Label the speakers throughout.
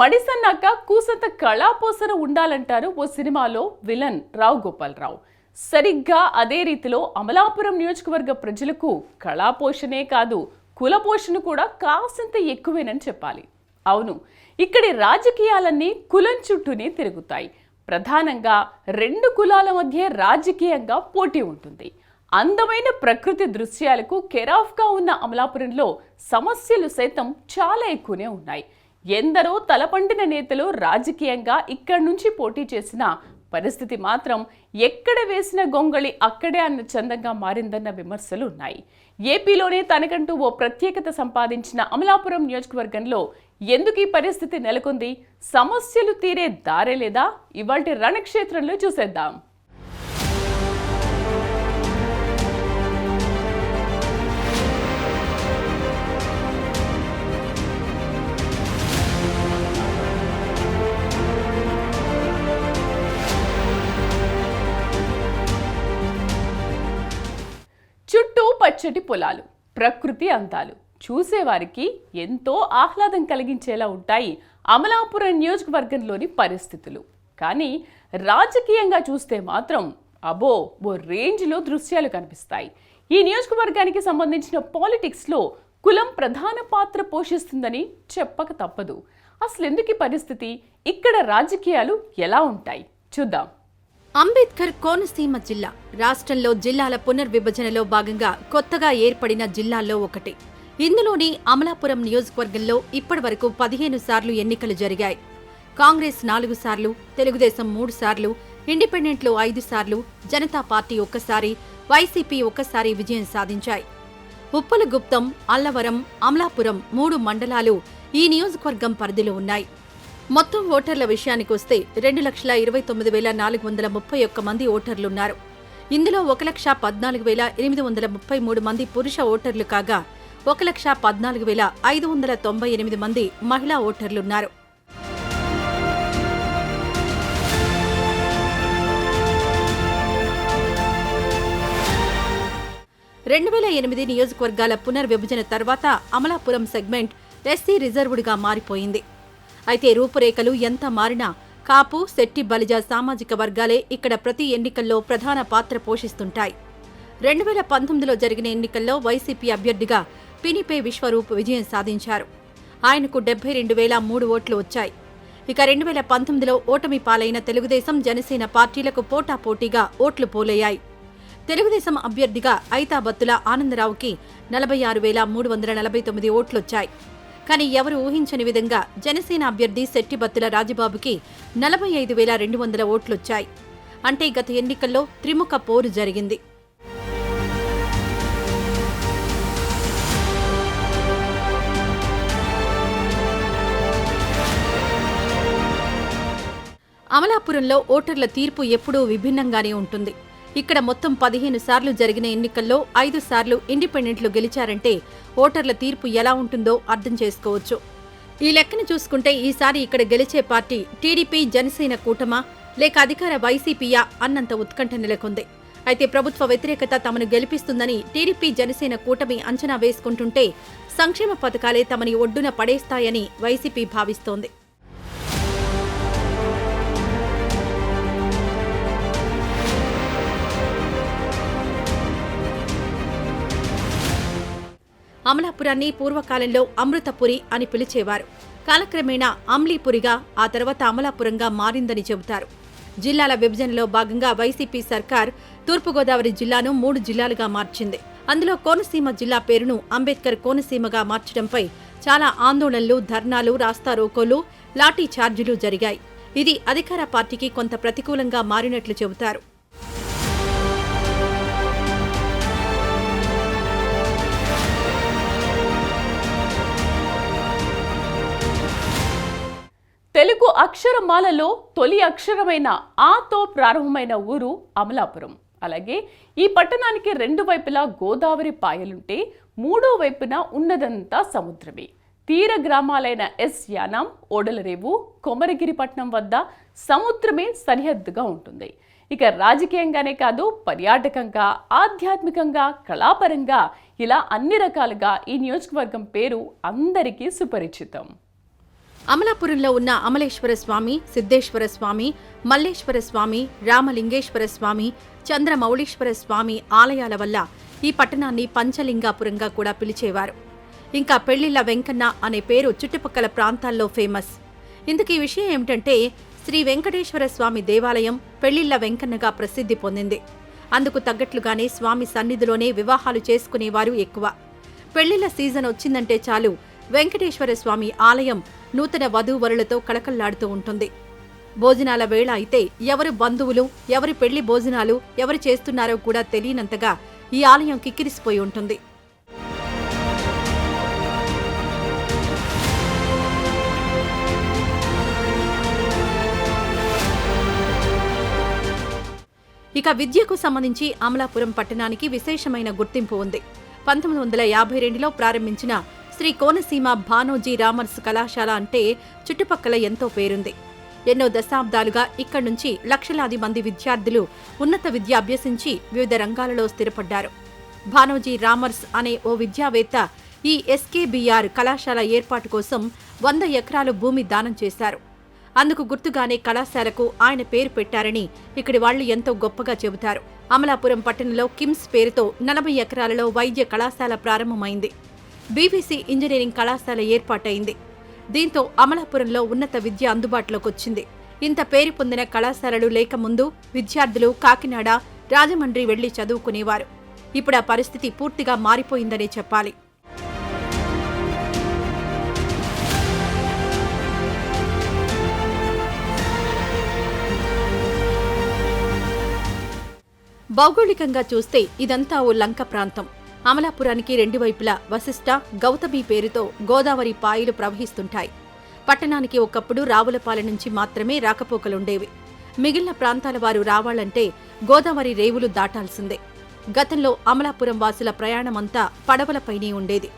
Speaker 1: మడిసన్నాక కూసంత కళాపోసన ఉండాలంటారు ఓ సినిమాలో విలన్ రావు గోపాలరావు. సరిగ్గా అదే రీతిలో అమలాపురం నియోజకవర్గ ప్రజలకు కళాపోషణే కాదు కులపోషణ కూడా కాసింత ఎక్కువేనని చెప్పాలి. అవును ఇక్కడి రాజకీయాలన్నీ కులం చుట్టూనే తిరుగుతాయి. ప్రధానంగా రెండు కులాల మధ్య రాజకీయంగా పోటీ ఉంటుంది. అందమైన ప్రకృతి దృశ్యాలకు కెరాఫ్గా ఉన్న అమలాపురంలో సమస్యలు సైతం చాలా ఎక్కువనే ఉన్నాయి. ఎందరో తలపండిన నేతలు రాజకీయంగా ఇక్కడి నుంచి పోటీ చేసిన పరిస్థితి మాత్రం ఎక్కడ వేసిన గొంగళి అక్కడే అన్న చందంగా మారిందన్న విమర్శలు ఉన్నాయి. ఏపీలోనే తనకంటూ ఓ ప్రత్యేకత సంపాదించిన అమలాపురం నియోజకవర్గంలో ఎందుకు ఈ పరిస్థితి నెలకొంది? సమస్యలు తీరే దారే లేదా? ఇవాల్టి రణక్షేత్రంలో చూసేద్దాం. పచ్చటి పొలాలు ప్రకృతి అందాలు చూసేవారికి ఎంతో ఆహ్లాదం కలిగించేలా ఉంటాయి అమలాపురం నియోజకవర్గంలోని పరిస్థితులు. కానీ రాజకీయంగా చూస్తే మాత్రం అబో ఓ రేంజ్లో దృశ్యాలు కనిపిస్తాయి. ఈ నియోజకవర్గానికి సంబంధించిన పాలిటిక్స్లో కులం ప్రధాన పాత్ర పోషిస్తుందని చెప్పక తప్పదు. అసలు ఎందుకు ఈ పరిస్థితి? ఇక్కడ రాజకీయాలు ఎలా ఉంటాయి? చూద్దాం.
Speaker 2: అంబేద్కర్ కోనసీమ జిల్లా రాష్ట్రంలో జిల్లాల పునర్విభజనలో భాగంగా కొత్తగా ఏర్పడిన జిల్లాల్లో ఒకటి. ఇందులోని అమలాపురం నియోజకవర్గంలో ఇప్పటివరకు పదిహేను సార్లు ఎన్నికలు జరిగాయి. కాంగ్రెస్ నాలుగు సార్లు తెలుగుదేశం మూడు సార్లు ఇండిపెండెంట్లు ఐదు సార్లు జనతా పార్టీ ఒక్కసారి వైసీపీ ఒక్కసారి విజయం సాధించాయి. ఉప్పలగుప్తం అల్లవరం అమలాపురం మూడు మండలాలు ఈ నియోజకవర్గం పరిధిలో ఉన్నాయి. మొత్తం ఓటర్ల విషయానికొస్తే రెండు లక్షల ఇరవై తొమ్మిది వేల నాలుగు వందల ముప్పై ఒక్క మంది ఓటర్లున్నారు. ఇందులో ఒక లక్ష పద్నాలుగు వేల ఎనిమిది వందల ముప్పై మూడు మంది పురుష ఓటర్లు కాగా ఒక లక్ష పద్నాలుగు వేల ఐదు వందల తొంభై ఎనిమిది మంది మహిళా ఓటర్లున్నారు. రెండు వేల ఎనిమిది నియోజకవర్గాల పునర్విభజన తర్వాత అమలాపురం సెగ్మెంట్ ఎస్సీ రిజర్వ్డ్గా మారిపోయింది. అయితే రూపురేఖలు ఎంత మారినా కాపు శెట్టి బలిజ సామాజిక వర్గాలే ఇక్కడ ప్రతి ఎన్నికల్లో ప్రధాన పాత్ర పోషిస్తుంటాయి. రెండు వేల పంతొమ్మిదిలో జరిగిన ఎన్నికల్లో వైసీపీ అభ్యర్థిగా పినిపే విశ్వరూప్ విజయం సాధించారు. ఆయనకు డెబ్బై రెండు వేల మూడు ఓట్లు వచ్చాయి. ఇక రెండు వేల పంతొమ్మిదిలో ఓటమి పాలైన తెలుగుదేశం జనసేన పార్టీలకు పోటాపోటీగా ఓట్లు పోలయ్యాయి. తెలుగుదేశం అభ్యర్థిగా ఐతాబత్తుల ఆనందరావుకి నలభై ఆరు వేల మూడు వందల నలభై తొమ్మిది ఓట్లొచ్చాయి. కానీ ఎవరు ఊహించని విధంగా జనసేన అభ్యర్థి శెట్టిబత్తుల రాజబాబుకి నలభై ఐదు వేల రెండు వందల ఓట్లొచ్చాయి. అంటే గత ఎన్నికల్లో త్రిముఖ పోరు జరిగింది. అమలాపురంలో ఓటర్ల తీర్పు ఎప్పుడూ విభిన్నంగానే ఉంటుంది. ఇక్కడ మొత్తం పదిహేను సార్లు జరిగిన ఎన్నికల్లో ఐదు సార్లు ఇండిపెండెంట్లు గెలిచారంటే ఓటర్ల తీర్పు ఎలా ఉంటుందో అర్థం చేసుకోవచ్చు. ఈ లెక్కను చూసుకుంటే ఈసారి ఇక్కడ గెలిచే పార్టీ టీడీపీ జనసేన కూటమా లేక అధికార వైసీపీయా అన్నంత ఉత్కంఠ నెలకొంది. అయితే ప్రభుత్వ వ్యతిరేకత తమను గెలిపిస్తుందని టీడీపీ జనసేన కూటమి అంచనా వేసుకుంటుంటే సంక్షేమ పథకాలే తమని ఒడ్డున పడేస్తాయని వైసీపీ భావిస్తోంది. అమలాపురాన్ని పూర్వకాలంలో అమృతపురి అని పిలిచేవారు. కాలక్రమేణా అమ్లీపురిగా ఆ తర్వాత అమలాపురంగా మారిందని చెబుతారు. జిల్లాల విభజనలో భాగంగా వైసీపీ సర్కార్ తూర్పుగోదావరి జిల్లాను మూడు జిల్లాలుగా మార్చింది. అందులో కోనసీమ జిల్లా పేరును అంబేద్కర్ కోనసీమగా మార్చడంపై చాలా ఆందోళనలు ధర్నాలు రాస్తారోకోలు లాఠీ ఛార్జీలు జరిగాయి. ఇది అధికార పార్టీకి కొంత ప్రతికూలంగా మారినట్లు చెబుతారు.
Speaker 1: అక్షరమాలలో తొలి అక్షరమైన ఆతో ప్రారంభమైన ఊరు అమలాపురం. అలాగే ఈ పట్టణానికి రెండు వైపులా గోదావరి పాయలుంటే మూడో వైపున ఉన్నదంతా సముద్రమే. తీర గ్రామాలైన ఎస్ యానం ఓడలరేవు కొమరగిరిపట్నం వద్ద సముద్రమే సరిహద్దుగా ఉంటుంది. ఇక రాజకీయంగానే కాదు పర్యాటకంగా ఆధ్యాత్మికంగా కళాపరంగా ఇలా అన్ని రకాలుగా ఈ నియోజకవర్గం పేరు అందరికీ సుపరిచితం.
Speaker 2: అమలాపురంలో ఉన్న అమలేశ్వర స్వామి సిద్ధేశ్వర స్వామి మల్లేశ్వర స్వామి రామలింగేశ్వర స్వామి చంద్రమౌళీశ్వర స్వామి ఆలయాల వల్ల ఈ పట్టణాన్ని పంచలింగాపురంగా కూడా పిలిచేవారు. ఇంకా పెళ్ళిళ్ళ వెంకన్న అనే పేరు చుట్టుపక్కల ప్రాంతాల్లో ఫేమస్. ఇందుకు ఈ విషయం ఏమిటంటే శ్రీ వెంకటేశ్వర స్వామి దేవాలయం పెళ్ళిళ్ళ వెంకన్నగా ప్రసిద్ధి పొందింది. అందుకు తగ్గట్లుగానే స్వామి సన్నిధిలోనే వివాహాలు చేసుకునేవారు ఎక్కువ. పెళ్ళిళ్ళ సీజన్ వచ్చిందంటే చాలు వెంకటేశ్వర స్వామి ఆలయం నూతన వధూవరులతో కళకళ్ళాడుతూ ఉంటుంది. భోజనాల వేళ అయితే ఎవరు బంధువులు ఎవరి పెళ్ళి భోజనాలు ఎవరు చేస్తున్నారో కూడా తెలియనంతగా ఈ ఆలయం కిక్కిరిసిపోయి ఉంటుంది. ఇక విద్యకు సంబంధించి అమలాపురం పట్టణానికి విశేషమైన గుర్తింపు ఉంది. పంతొమ్మిది వందల యాభై రెండులో ప్రారంభించిన శ్రీ కోనసీమ భానోజీ రామర్స్ కళాశాల అంటే చుట్టుపక్కల ఎంతో పేరుంది. ఎన్నో దశాబ్దాలుగా ఇక్కడి నుంచి లక్షలాది మంది విద్యార్థులు ఉన్నత విద్య అభ్యసించి వివిధ రంగాలలో స్థిరపడ్డారు. భానోజీ రామర్స్ అనే ఓ విద్యావేత్త ఈ ఎస్కేబీఆర్ కళాశాల ఏర్పాటు కోసం వంద ఎకరాలు భూమి దానం చేశారు. అందుకు గుర్తుగానే కళాశాలకు ఆయన పేరు పెట్టారని ఇక్కడి వాళ్ళు ఎంతో గొప్పగా చెబుతారు. అమలాపురం పట్టణంలో కిమ్స్ పేరుతో నలభై ఎకరాలలో వైద్య కళాశాల ప్రారంభమైంది. బీబీసీ ఇంజనీరింగ్ కళాశాల ఏర్పాటైంది. దీంతో అమలాపురంలో ఉన్నత విద్య అందుబాటులోకి వచ్చింది ఇంత పేరు పొందిన కళాశాలలు లేకముందు విద్యార్థులు కాకినాడ రాజమండ్రి వెళ్ళి చదువుకునేవారు. ఇప్పుడు ఆ పరిస్థితి పూర్తిగా మారిపోయిందనే చెప్పాలి. భౌగోళికంగా చూస్తే ఇదంతా ఓ లంక ప్రాంతం. అమలాపురానికి రెండు వైపులా వశిష్ట గౌతమి పేరుతో గోదావరి పాయలు ప్రవహిస్తుంటాయి. పట్టణానికి ఒకప్పుడు రావులపాలెం నుంచి మాత్రమే రాకపోకలుండేవి. మిగిలిన ప్రాంతాల వారు రావాలంటే గోదావరి రేవులు దాటాల్సిందే. గతంలో అమలాపురం వాసుల ప్రయాణమంతా పడవలపైనే ఉండేది.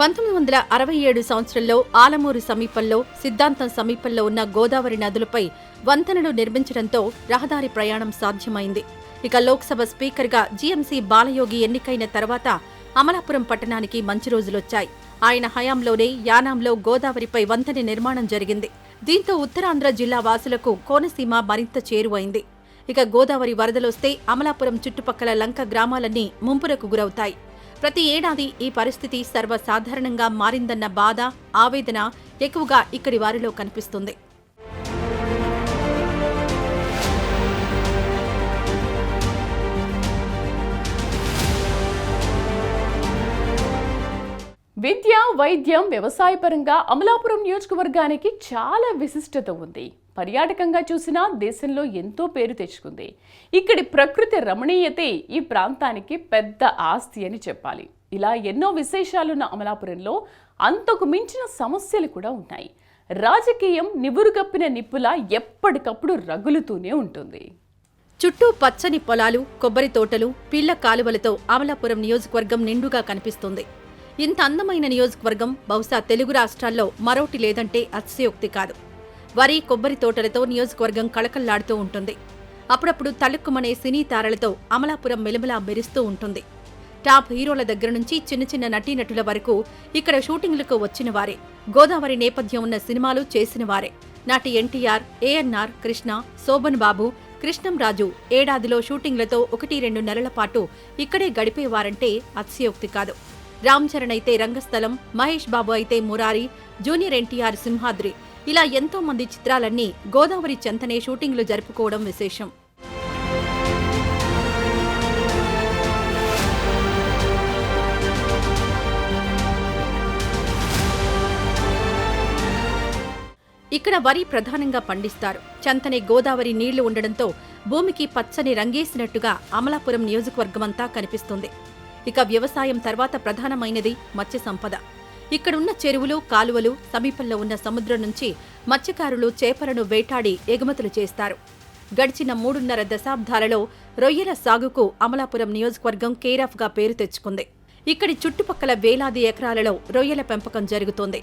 Speaker 2: పంతొమ్మిది వందల అరవై ఏడు సంవత్సరంలో ఆలమూరు సమీపంలో సిద్ధాంతం సమీపంలో ఉన్న గోదావరి నదులపై వంతెనలు నిర్మించడంతో రహదారి ప్రయాణం సాధ్యమైంది. ఇక లోక్సభ స్పీకర్గా జీఎంసీ బాలయోగి ఎన్నికైన తర్వాత అమలాపురం పట్టణానికి మంచి రోజులొచ్చాయి. ఆయన హయాంలోనే యానాంలో గోదావరిపై వంతెన నిర్మాణం జరిగింది. దీంతో ఉత్తరాంధ్ర జిల్లా వాసులకు కోనసీమ మరింత చేరువైంది. ఇక గోదావరి వరదలొస్తే అమలాపురం చుట్టుపక్కల లంక గ్రామాలన్నీ ముంపురకు గురవుతాయి. ప్రతి ఏడాది ఈ పరిస్థితి సర్వసాధారణంగా మారిందన్న బాధ ఆవేదన ఎక్కువగా ఇక్కడి వారిలో కనిపిస్తుంది.
Speaker 1: విద్య వైద్యం వ్యవసాయపరంగా అమలాపురం నియోజకవర్గానికి చాలా విశిష్టత ఉంది. పర్యాటకంగా చూసినా దేశంలో ఎంతో పేరు తెచ్చుకుంది. ఇక్కడి ప్రకృతి రమణీయతే ఈ ప్రాంతానికి పెద్ద ఆస్తి అని చెప్పాలి. ఇలా ఎన్నో విశేషాలున్న అమలాపురంలో అంతకు మించిన సమస్యలు కూడా ఉన్నాయి. రాజకీయం నివురుగప్పిన నిప్పులా ఎప్పటికప్పుడు రగులుతూనే ఉంటుంది.
Speaker 2: చుట్టూ పచ్చని పొలాలు కొబ్బరి తోటలు పిల్ల కాలువలతో అమలాపురం నియోజకవర్గం నిండుగా కనిపిస్తుంది. ఇంత అందమైన నియోజకవర్గం బహుశా తెలుగు రాష్ట్రాల్లో మరోటి లేదంటే అతిశయోక్తి కాదు. వరి కొబ్బరి తోటలతో నియోజకవర్గం కళకల్లాడుతూ ఉంటుంది. అప్పుడప్పుడు తళుక్కుమనే సినీ తారలతో అమలాపురం మెలుమలా మెరుస్తూ ఉంటుంది. టాప్ హీరోల దగ్గర నుంచి చిన్న చిన్న నటీనటుల వరకు ఇక్కడ షూటింగ్లకు వచ్చిన వారే గోదావరి నేపథ్యం ఉన్న సినిమాలు చేసిన వారే. నాటి ఎన్టీఆర్ ఏఎన్ఆర్ కృష్ణ శోభన్ బాబు కృష్ణంరాజు ఏడాదిలో షూటింగ్లతో ఒకటి రెండు నెలల పాటు ఇక్కడే గడిపేవారంటే అతిశయోక్తి కాదు. రామ్ చరణ్ అయితే రంగస్థలం మహేష్ బాబు అయితే మురారి జూనియర్ ఎన్టీఆర్ సింహాద్రి. ఇలా ఎంతో మంది చిత్రాలన్నీ గోదావరి చెంతనే షూటింగ్లు జరుపుకోవడం విశేషం. ఇక్కడ వరి ప్రధానంగా పండిస్తారు. చంతనే గోదావరి నీళ్ళు ఉండడంతో భూమికి పచ్చని రంగేసినట్టుగా అమలాపురం నియోజకవర్గమంతా కనిపిస్తుంది. ఇక వ్యవసాయం తర్వాత ప్రధానమైనది మత్స్య సంపద ఇక్కడున్న చెరువులు కాలువలు సమీపంలో ఉన్న సముద్రం నుంచి మత్స్యకారులు చేపలను వేటాడి ఎగుమతులు చేస్తారు. గడిచిన మూడున్నర దశాబ్దాలలో రొయ్యల సాగుకు అమలాపురం నియోజకవర్గం కేరాఫ్గా పేరు తెచ్చుకుంది. ఇక్కడి చుట్టుపక్కల వేలాది ఎకరాలలో రొయ్యల పెంపకం జరుగుతోంది.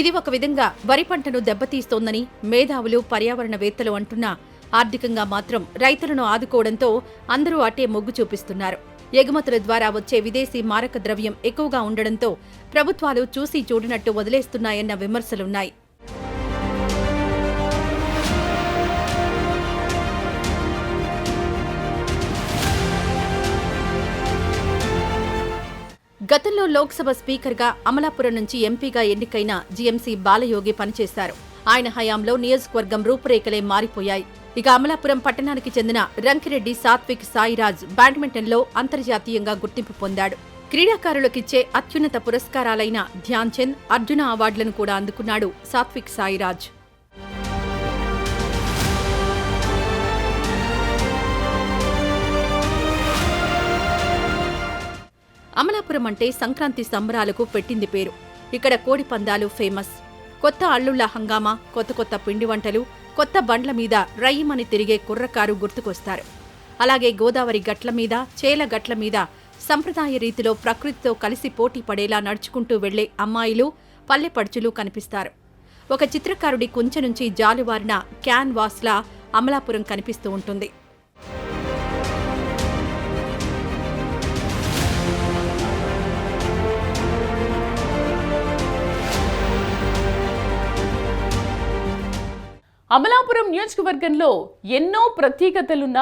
Speaker 2: ఇది ఒక విధంగా వరి పంటను దెబ్బతీస్తోందని మేధావులు పర్యావరణవేత్తలు అంటున్నా ఆర్థికంగా మాత్రం రైతులను ఆదుకోవడంతో అందరూ అటే మొగ్గు చూపిస్తున్నారు. ఎగుమతుల ద్వారా వచ్చే విదేశీ మారక ద్రవ్యం ఎక్కువగా ఉండడంతో ప్రభుత్వాలు చూసి చూడనట్టు వదిలేస్తున్నాయన్న విమర్శలున్నాయి. గతంలో లోక్సభ స్పీకర్గా అమలాపురం నుంచి ఎంపీగా ఎన్నికైన జీఎంసీ బాలయోగి పనిచేశారు. ఆయన హయాంలో నియోజకవర్గం రూపురేఖలే మారిపోయాయి. ఇక అమలాపురం పట్టణానికి చెందిన రంకిరెడ్డి సాత్విక్ సాయిరాజ్ బ్యాడ్మింటన్లో అంతర్జాతీయంగా గుర్తింపు పొందాడు. క్రీడాకారులకిచ్చే అత్యున్నత పురస్కారాలైన ధ్యాన్ చంద్ అర్జున అవార్డులను కూడా అందుకున్నాడు సాత్విక్ సాయిరాజ్. అమలాపురం అంటే సంక్రాంతి సంబరాలకు పెట్టింది పేరు. ఇక్కడ కోడి పందాలు ఫేమస్. కొత్త అల్లుళ్ళ హంగామా కొత్త కొత్త పిండి వంటలు కొత్త బండ్ల మీద రయ్యమని తిరిగే కుర్రకారు గుర్తుకొస్తారు. అలాగే గోదావరి గట్ల మీద చేల గట్ల మీద సంప్రదాయ రీతిలో ప్రకృతితో కలిసి పోటీ పడేలా నడుచుకుంటూ వెళ్ళే అమ్మాయిలు పల్లెపడుచులు కనిపిస్తారు. ఒక చిత్రకారుడి కుంచె నుంచి జాలువారిన క్యాన్వాస్లా అమలాపురం కనిపిస్తూ ఉంటుంది.
Speaker 1: అమలాపురం నియోజకవర్గంలో ఎన్నో ప్రత్యేకతలున్న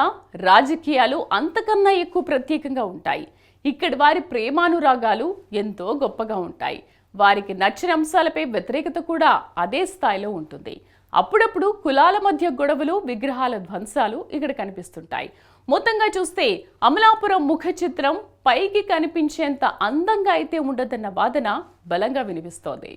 Speaker 1: రాజకీయాలు అంతకన్నా ఎక్కువ ప్రత్యేకంగా ఉంటాయి. ఇక్కడి వారి ప్రేమానురాగాలు ఎంతో గొప్పగా ఉంటాయి. వారికి నచ్చిన అంశాలపై వ్యతిరేకత కూడా అదే స్థాయిలో ఉంటుంది. అప్పుడప్పుడు కులాల మధ్య గొడవలు విగ్రహాల ధ్వంసాలు ఇక్కడ కనిపిస్తుంటాయి. మొత్తంగా చూస్తే అమలాపురం ముఖ చిత్రం పైకి కనిపించేంత అందంగా అయితే ఉండదన్న వాదన బలంగా వినిపిస్తోంది.